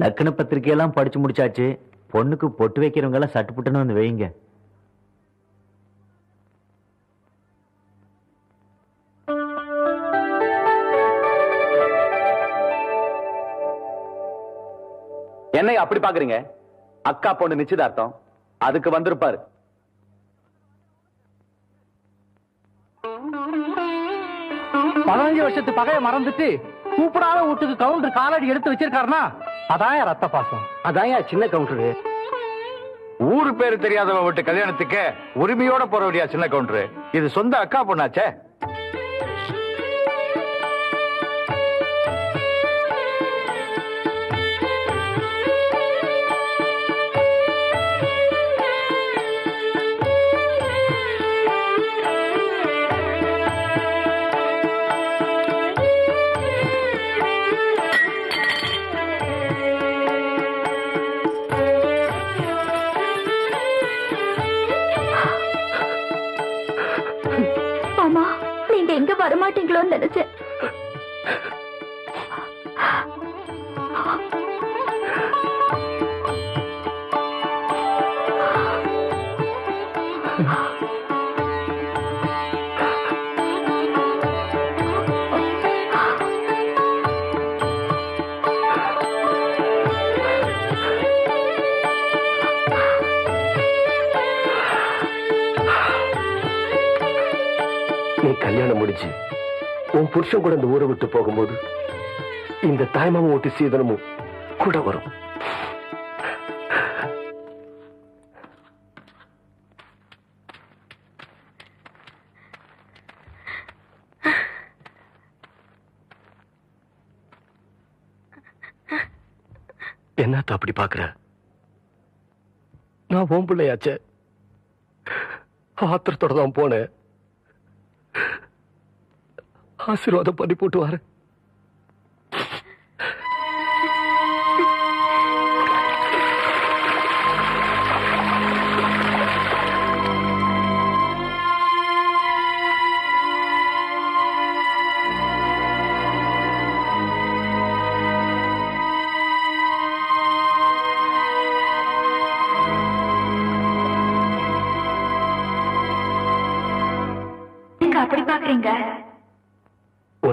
லக்ன பத்திரிக்கையெல்லாம் படிச்சு முடிச்சாச்சு. பொண்ணுக்கு பொட்டு வைக்கிறவங்க எல்லாம் சட்டு புட்டுன்னு வந்து வைங்க. என்னைய அப்படி பாக்குறீங்க அக்கா பொண்ணு நிச்சயதார்த்தம். அதுக்கு வந்திருப்பாரு. பதினஞ்சு வருஷத்து பகைய மறந்துட்டு கூப்பிடாத வீட்டுக்கு கவுண்டர் காலடி எடுத்து வச்சிருக்காருன்னா அதான் ரத்த பாசம். அதான் சின்ன கவுண்டரு ஊரு பேரு தெரியாதவ விட்டு கல்யாணத்துக்கு உரிமையோட போற வழியா சின்ன கவுண்டரு இது சொந்த அக்கா பொண்ணாச்சே? 我冷得要死。புருஷன் கூட அந்த ஊரை விட்டு போகும்போது இந்த தாய்மாமன் ஓட்டு சீதனமும் கூட வரும். என்னத்த அப்படி பாக்குற? நான் உன் பிள்ளையாச்சே. ஆத்திரத்தோட தான் போனேன். ஆசீர்வாதம் பண்ணி போட்டு வரேன் அப்படி பாக்குறீங்க?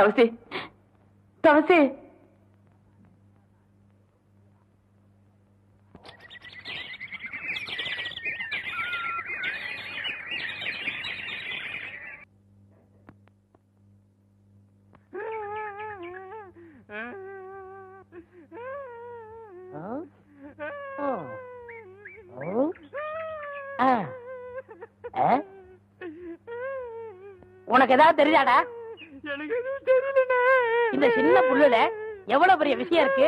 தவசி தவசி உனக்கு ஏதாவது தெரியாடா இந்த சின்ன புல்லுல எவ்வளவு பெரிய விஷயம் இருக்கு?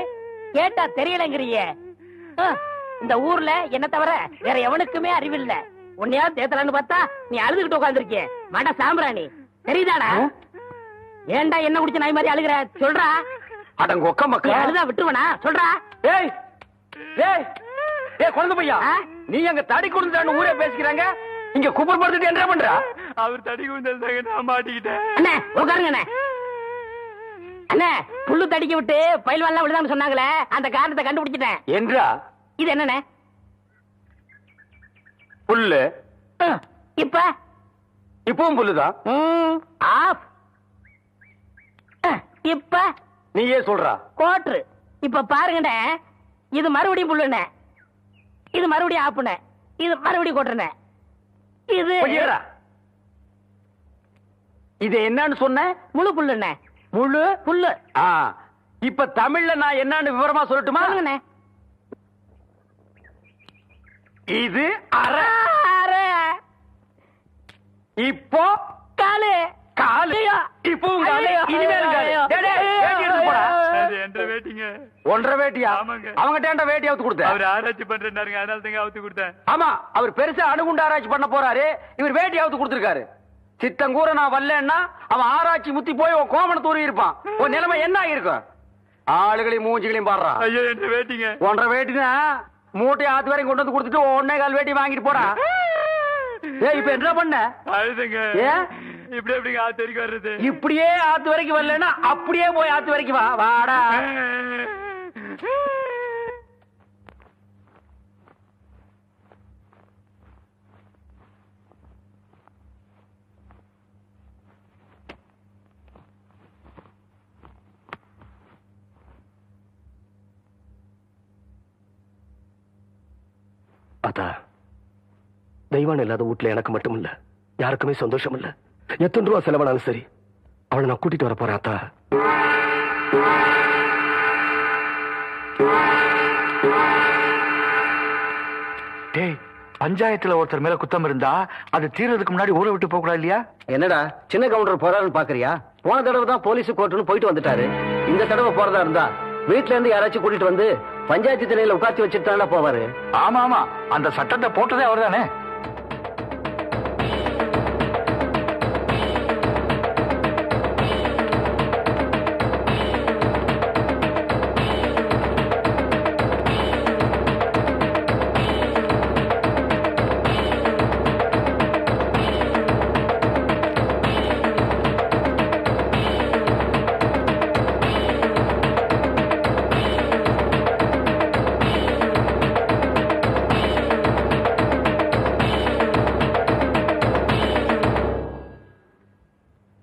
கேட்டா தெரியலங்கிறிய. இந்த ஊர்ல என்ன தவிர வேற எவனுக்குமே அறிவில்ல. உன்னையாவது தேத்தலான்னு பார்த்தா நீ அழுதுகிட்டு உட்காந்துருக்கிய மட சாம்பிராணி. தெரியுதாடா? ஏன்டா என்ன குடிச்ச நாய் மாதிரி அழுகுற? சொல்றா. அடங்க ஒக்க நீ மக்கா அழுதா விட்டுருவனா? சொல்றா. ஏய் ஏய் ஏய் குழந்தை பையா? நீ அங்க தடி கொடுத்தான்னு ஊரே பேசிக்கிறாங்க. இங்க குப்பர் படுத்துட்டு என்ன பண்றா? அவர் தடி குந்தல் நான் மாட்டிக்கிட்டேன். அண்ணே உட்காருங்க அண்ணே. அண்ணே புல்லு தடிக்க விட்டு பயில்வான்லாம் விழுதான்னு சொன்னாங்களே அந்த காரணத்தை கண்டுபிடிச்சிட்டேன். என்றா? இது என்னண்ணே? புல்லு. இப்ப? இப்பவும் புல்லுதான் ஆஃப். இப்ப? நீயே சொல்றா. கோட்ரு. இப்ப பாருங்கண்ணே இது மறுபடியும் புல்லுண்ணே. இது மறுபடியும் ஆப்புண்ணே. இது மறுபடியும் கோட்டுண்ணே இது. இது என்னன்னு சொன்ன? முழு புல்லுண்ணே. முழு புல்லு. ஆ இப்ப தமிழ்ல நான் என்னன்னு விவரமா சொல்லட்டுமா? இது அரை அரை, இப்போ காலு. காலு. இப்பவும் காலு. இனிமேல் காலு. போடா. வேட்டிங்க. ஒன்றரை வேட்டியா. அவங்ககிட்ட வேட்டி அவுத்து கொடுத்த? அவர் ஆராய்ச்சி பண்றாருங்க அதனால தாங்க அவுத்து கொடுத்தேன். ஆமா அவர் பெருசா அணுகுண்டு ஆராய்ச்சி பண்ண போறாரு. இவர் வேட்டி அவுத்து கொடுத்திருக்காரு. சித்தங்கூர நான் வரலன்னா அவன் ஆராய்ச்சி முத்தி போய் உன் கோமண தூரி இருப்பான். உன் நிலைமை என்ன ஆயிருக்கும் ஆளுகளையும் மூஞ்சிகளையும் பாடுறான் ஐயோ என்ற வேட்டிங்க? ஒன்றரை வேட்டினா மூட்டை ஆத்து வரைக்கும் கொண்டு வந்து கொடுத்துட்டு ஒன்னே கால் வேட்டி வாங்கிட்டு போடா. ஏய் இப்ப என்ன பண்ண? அழுதுங்க. ஏன்? இப்படி எப்படிங்க ஆத்து வரைக்கும் வர்றது? இப்படியே ஆத்து வரைக்கும் வரலன்னா அப்படியே போய் ஆத்து வரைக்கும் வா. வாடா. அதா தெய்வான் இல்லாத வீட்டுல எனக்கு மட்டும் இல்ல யாருக்குமே சந்தோஷம் இல்ல எத்தனை ரூபா செலவானாலும் சரி அவளை நான் கூட்டிட்டு வர போறேன் அத்தா. டேய் பஞ்சாயத்துல ஒருத்தர் மேல குத்தம் இருந்தா அது தீர்றதுக்கு முன்னாடி ஊரை விட்டு போக கூடாது இல்லையா? என்னடா சின்ன கவுண்டர் போறாருன்னு பாக்குறியா? போன தடவை தான் போலீஸ் கோர்ட்டுன்னு போயிட்டு வந்துட்டாரு. இந்த தடவை போறதா இருந்தா வீட்ல இருந்து யாராச்சும் கூட்டிட்டு வந்து பஞ்சாயத்து தலையில உட்காந்து வச்சுட்டு தானே போவாரு. ஆமா ஆமா. அந்த சட்டத்தை போட்டதே அவர்தானே?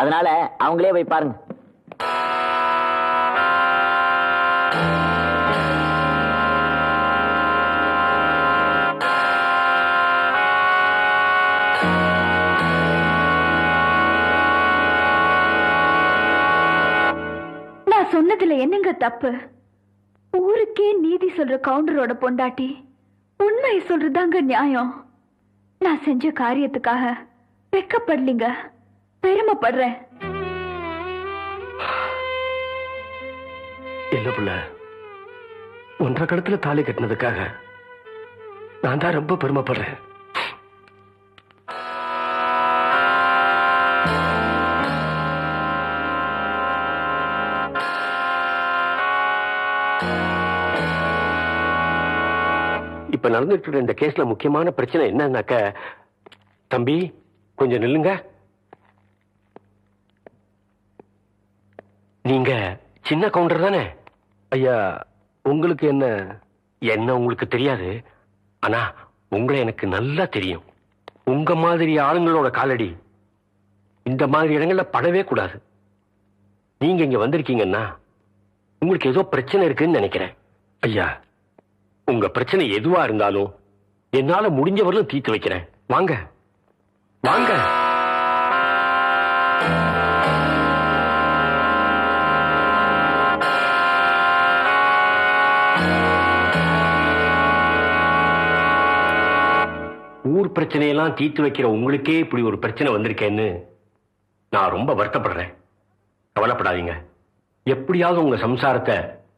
அதனால அவங்களே போய் பாருங்க. நான் சொன்னதுல என்னங்க தப்பு? ஊருக்கே நீதி சொல்ற கவுண்டரோட பொண்டாட்டி உண்மையை சொல்றதாங்க நியாயம். நான் செஞ்ச காரியத்துக்காக வெக்கப்படலிங்க. பெருமைப்படுறேன். இல்ல புள்ள. ஒன்றரை கடத்துல தாலி கட்டினதுக்காக நான் தான் ரொம்ப பெருமைப்படுறேன். இப்ப நடந்துட்டு இந்த கேஸ்ல முக்கியமான பிரச்சனை என்னன்னாக்க தம்பி கொஞ்சம் நில்லுங்க. நீங்க சின்ன கவுண்டர் தானே? ஐயா உங்களுக்கு என்ன? என்ன உங்களுக்கு தெரியாது. ஆனா உங்களை எனக்கு நல்லா தெரியும். உங்க மாதிரி ஆளுங்களோட காலடி இந்த மாதிரி இடங்கள்ல படவே கூடாது. நீங்க இங்க வந்திருக்கீங்கன்னா உங்களுக்கு ஏதோ பிரச்சனை இருக்குன்னு நினைக்கிறேன். ஐயா உங்க பிரச்சனை எதுவா இருந்தாலும் என்னால முடிஞ்சவரையும் தீர்த்து வைக்கிறேன். வாங்க. வாங்க. ஊர் பிரச்சனையெல்லாம் தீர்த்து வைக்கிற உங்களுக்கே இப்படி ஒரு பிரச்சனை வந்திருக்கேன்னு நான் ரொம்ப வருத்தப்படுறேன். கவலைப்படாதீங்க. எப்படியாவது உங்க சம்சாரத்தை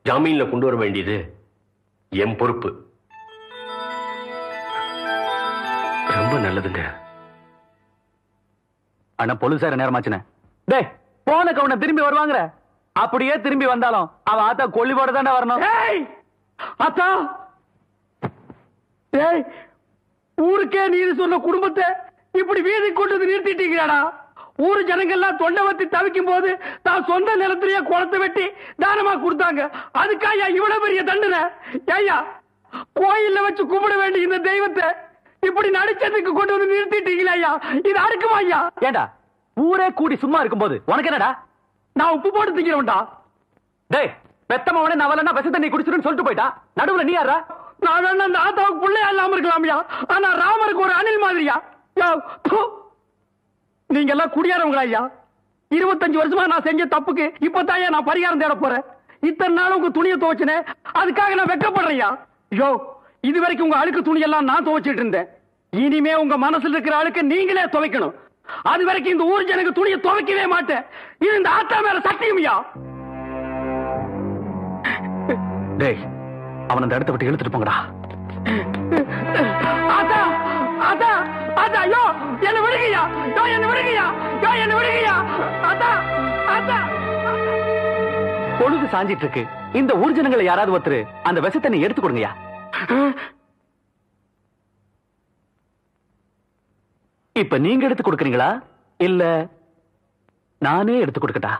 ஜாமீன்ல கொண்டு வர வேண்டியது என் பொறுப்பு. ரொம்ப நல்லதுங்க. ஆனா போலீஸார நேரமாச்சுனே டேய் போன கவுண்ட திரும்பி வருவாங்கற. அப்படியே திரும்பி வந்தாலும் அவ ஆத்தா கொல்லிபோட தாண்டா வரணும். ஏய் ஊருக்கே நீர் சொன்ன குடும்பத்தை இப்படி வீதி கொண்டு வந்து நிறுத்திட்டீங்கடா ஊர் ஜனங்கள்லாம் தொண்டை வத்தி தவிக்கும் போது தான் சொந்த நிலத்திலேயே குளத்தை வெட்டி தானமா கொடுத்தாங்க. அதுக்காயா இவ்வளவு பெரிய தண்டனை? ஐயா கோயில்ல வச்சு கும்பிட வேண்டிய இந்த தெய்வத்தை இப்படி நடிச்சதுக்கு கொண்டு வந்து நிறுத்திட்டீங்களா ஐயா? இது அடுக்குமா ஐயா? ஏண்டா ஊரே கூடி சும்மா இருக்கும்போது உனக்கு என்னடா? நான் உப்பு போட்டு திங்கிறவன்டா. டேய் பெத்தமவனே நான் வரலன்னா விஷ தண்ணி குடிச்சிருன்னு சொல்லிட்டு போயிட்டா. நடுவுல நீ யாரா நான் வேணா அந்த ஆத்தாவுக்கு பிள்ளையா இல்லாம இருக்கலாம்யா. ஆனா ராமருக்கு ஒரு அணில் மாதிரியா? நீங்க எல்லாம் குடியாரவங்களா ஐயா? இருபத்தஞ்சு வருஷமா நான் செஞ்ச தப்புக்கு இப்பதான் நான் பரிகாரம் தேட போறேன். இத்தனை நாள் உங்க துணியை துவைச்சனே அதுக்காக நான் வெக்கப்படுறேன்யா யோ இது வரைக்கும் உங்க அழுக்கு துணி எல்லாம் நான் துவைச்சிட்டு இருந்தேன். இனிமே உங்க மனசுல இருக்கிற அழுக்கு நீங்களே துவைக்கணும். அது வரைக்கும் இந்த ஊர் ஜனங்க துணியை துவைக்கவே மாட்டேன். இது இந்த ஆத்தா மேல சத்தியம்யா டேய் அவன் அந்த இடத்த விட்டு இழுத்துட்டு போங்கடா. பொழுது சாஞ்சிட்டு இருக்கு. இந்த ஊர்ஜனங்களை யாராவது ஒருத்தர் அந்த விஷத்தண்ணி எடுத்து கொடுங்கய்யா. இப்ப நீங்க எடுத்து கொடுக்கறீங்களா? இல்ல நானே எடுத்து கொடுக்கட்டா?